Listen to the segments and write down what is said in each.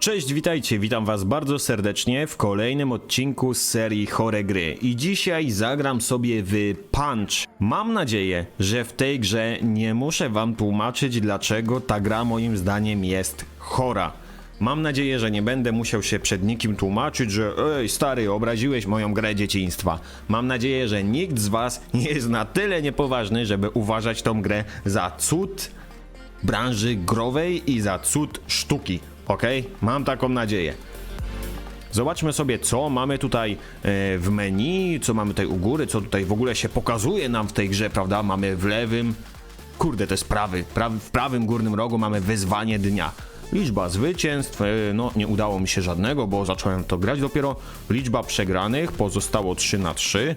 Cześć, witajcie, witam was bardzo serdecznie w kolejnym odcinku z serii Chore Gry. I dzisiaj zagram sobie w Punch. Mam nadzieję, że w tej grze nie muszę wam tłumaczyć, dlaczego ta gra moim zdaniem jest chora. Mam nadzieję, że nie będę musiał się przed nikim tłumaczyć, że ej stary, obraziłeś moją grę dzieciństwa. Mam nadzieję, że nikt z was nie jest na tyle niepoważny, żeby uważać tą grę za cud branży growej i za cud sztuki. Ok? Mam taką nadzieję. Zobaczmy sobie, co mamy tutaj e, w menu, co mamy tutaj u góry, co tutaj w ogóle się pokazuje nam w tej grze, prawda? Mamy w lewym, kurde, to jest prawy, pra, w prawym górnym rogu mamy wyzwanie dnia. Liczba zwycięstw, e, no nie udało mi się żadnego, bo zacząłem to grać dopiero. Liczba przegranych, pozostało 3 na 3.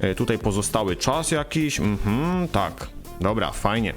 E, tutaj pozostały czas jakiś, mhm, tak. Dobra, fajnie.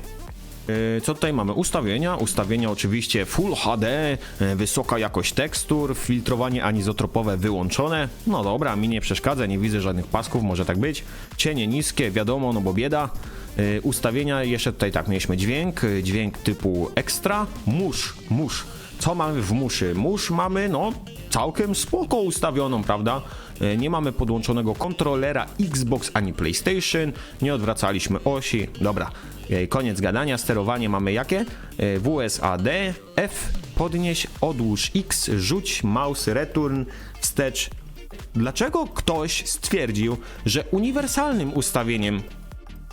Yy, Co tutaj mamy? Ustawienia. Ustawienia oczywiście Full HD, yy, wysoka jakość tekstur, filtrowanie anizotropowe wyłączone. No dobra, mi nie przeszkadza, nie widzę żadnych pasków, może tak być. Cienie niskie, wiadomo, no bo bieda. Yy, Ustawienia, jeszcze tutaj tak, mieliśmy dźwięk, dźwięk typu ekstra, musz, musz. Co mamy w muszy? Musz mamy, no, całkiem spoko ustawioną, prawda? E, Nie mamy podłączonego kontrolera Xbox ani PlayStation, nie odwracaliśmy osi. Dobra, e, koniec gadania. Sterowanie mamy jakie? E, WSAD, F, podnieś, odłóż X, rzuć, mouse, return, wstecz. Dlaczego ktoś stwierdził, że uniwersalnym ustawieniem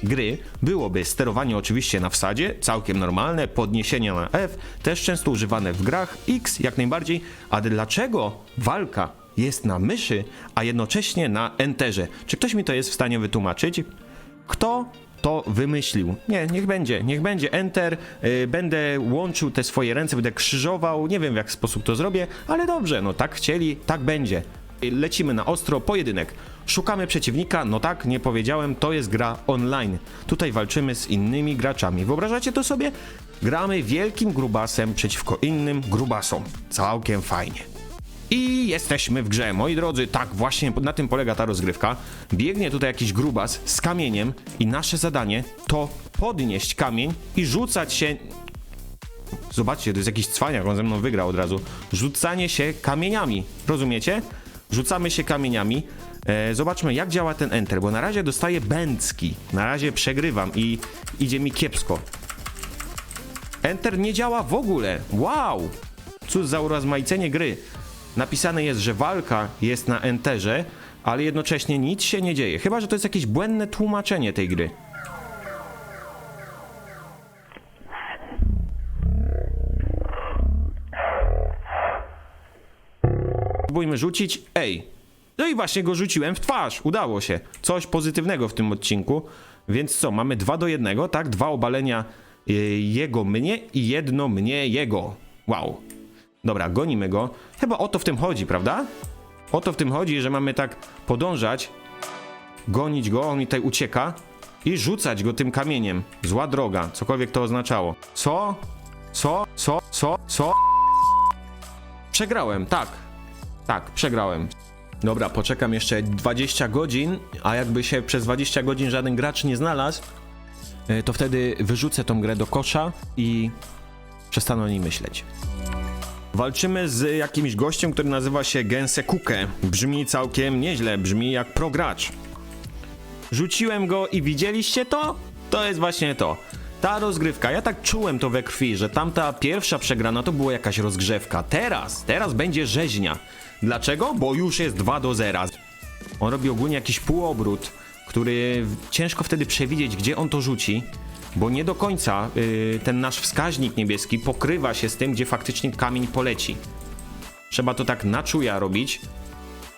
gry byłoby sterowanie oczywiście na wsadzie, całkiem normalne, podniesienie na F, też często używane w grach, X jak najbardziej, a dlaczego walka jest na myszy, a jednocześnie na enterze? Czy ktoś mi to jest w stanie wytłumaczyć? Kto to wymyślił? Nie, niech będzie, niech będzie enter, yy, będę łączył te swoje ręce, będę krzyżował, nie wiem w jaki sposób to zrobię, ale dobrze, no tak chcieli, tak będzie. Lecimy na ostro, pojedynek. Szukamy przeciwnika, no tak, nie powiedziałem, to jest gra online. Tutaj walczymy z innymi graczami. Wyobrażacie to sobie? Gramy wielkim grubasem przeciwko innym grubasom. Całkiem fajnie. I jesteśmy w grze, moi drodzy, tak właśnie na tym polega ta rozgrywka. Biegnie tutaj jakiś grubas z kamieniem i nasze zadanie to podnieść kamień i rzucać się Zobaczcie, to jest jakiś cwaniak, on ze mną wygrał od razu. Rzucanie się kamieniami, rozumiecie? Rzucamy się kamieniami. E, zobaczmy, jak działa ten enter, bo na razie dostaję bęcki. Na razie przegrywam i idzie mi kiepsko. Enter nie działa w ogóle. Wow! Cóż za urozmaicenie gry. Napisane jest, że walka jest na enterze, ale jednocześnie nic się nie dzieje. Chyba, że to jest jakieś błędne tłumaczenie tej gry. Spróbujmy rzucić. Ej. No i właśnie go rzuciłem w twarz. Udało się. Coś pozytywnego w tym odcinku. Więc co, mamy dwa do jednego, tak? Dwa obalenia y, jego mnie i jedno mnie jego. Wow. Dobra, gonimy go. Chyba o to w tym chodzi, prawda? O to w tym chodzi, że mamy tak podążać, gonić go, on mi tutaj ucieka i rzucać go tym kamieniem. Zła droga, cokolwiek to oznaczało. Co? Co? Co? Co? Co? Przegrałem, tak. Tak, przegrałem. Dobra, poczekam jeszcze 20 godzin, a jakby się przez 20 godzin żaden gracz nie znalazł, e, to wtedy wyrzucę tą grę do kosza i przestanę o niej myśleć. Walczymy z jakimś gościem, który nazywa się Gensekuke. Brzmi całkiem nieźle, brzmi jak progracz. Rzuciłem go i widzieliście to? To jest właśnie to. Ta rozgrywka, ja tak czułem to we krwi, że tamta pierwsza przegrana to była jakaś rozgrzewka. Teraz, teraz będzie rzeźnia. Dlaczego? Bo już jest 2 do 0. On robi ogólnie jakiś półobrót, który ciężko wtedy przewidzieć, gdzie on to rzuci, bo nie do końca y, ten nasz wskaźnik niebieski pokrywa się z tym, gdzie faktycznie kamień poleci. Trzeba to tak na czuja robić.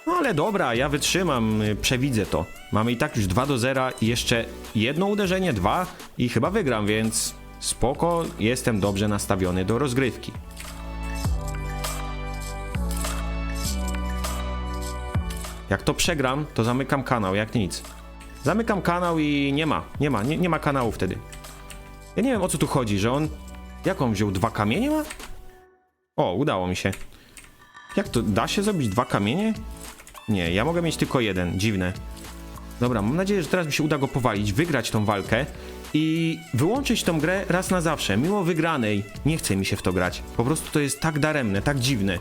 No ale dobra, ja wytrzymam, y, przewidzę to. Mamy i tak już 2 do 0 i jeszcze jedno uderzenie, dwa i chyba wygram, więc spoko, jestem dobrze nastawiony do rozgrywki. Jak to przegram, to zamykam kanał, jak nic. Zamykam kanał i nie ma, nie ma, nie, nie ma kanału wtedy. Ja nie wiem o co tu chodzi, że on... Jak on wziął dwa kamienie ma? O, udało mi się. Jak to, da się zrobić dwa kamienie? Nie, ja mogę mieć tylko jeden, dziwne. Dobra, mam nadzieję, że teraz mi się uda go powalić, wygrać tą walkę i wyłączyć tą grę raz na zawsze, mimo wygranej. Nie chce mi się w to grać. Po prostu to jest tak daremne, tak dziwne.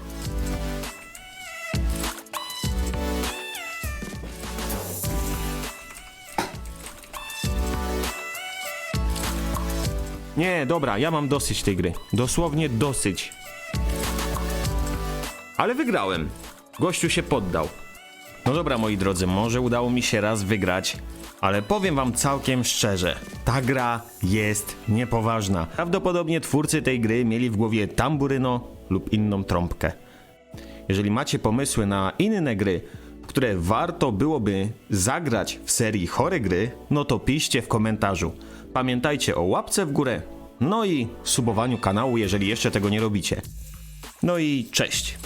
Nie, dobra, ja mam dosyć tej gry. Dosłownie dosyć. Ale wygrałem. Gościu się poddał. No dobra, moi drodzy, może udało mi się raz wygrać, ale powiem wam całkiem szczerze, ta gra jest niepoważna. Prawdopodobnie twórcy tej gry mieli w głowie tamburyno lub inną trąbkę. Jeżeli macie pomysły na inne gry, które warto byłoby zagrać w serii chore gry, no to piszcie w komentarzu. Pamiętajcie o łapce w górę, no i subowaniu kanału, jeżeli jeszcze tego nie robicie. No i cześć.